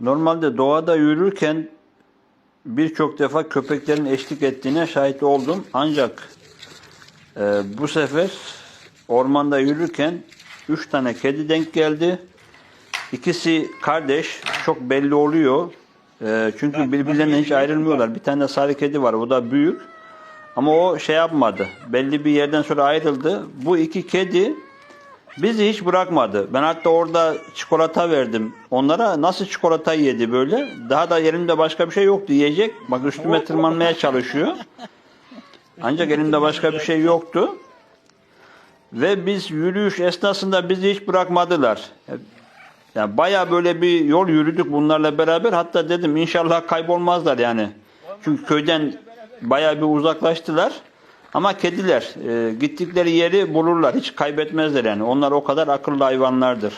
Normalde doğada yürürken birçok defa köpeklerin eşlik ettiğine şahit oldum. Ancak e, bu sefer ormanda yürürken üç tane kedi denk geldi. İkisi kardeş. Çok belli oluyor. E, çünkü birbirlerinden hiç ayrılmıyorlar. Bir tane sarı kedi var. O da büyük. Ama o şey yapmadı. Belli bir yerden sonra ayrıldı. Bu iki kedi bizi hiç bırakmadı. Ben hatta orada çikolata verdim. Onlara nasıl çikolata yedi böyle. Daha da elimde başka bir şey yoktu yiyecek. Bak üstüme tırmanmaya çalışıyor. Ancak elimde başka bir şey yoktu. Ve biz yürüyüş esnasında bizi hiç bırakmadılar. Yani baya böyle bir yol yürüdük bunlarla beraber. Hatta dedim inşallah kaybolmazlar yani. Çünkü köyden baya bir uzaklaştılar. Ama kediler e, gittikleri yeri bulurlar. Hiç kaybetmezler yani. Onlar o kadar akıllı hayvanlardır.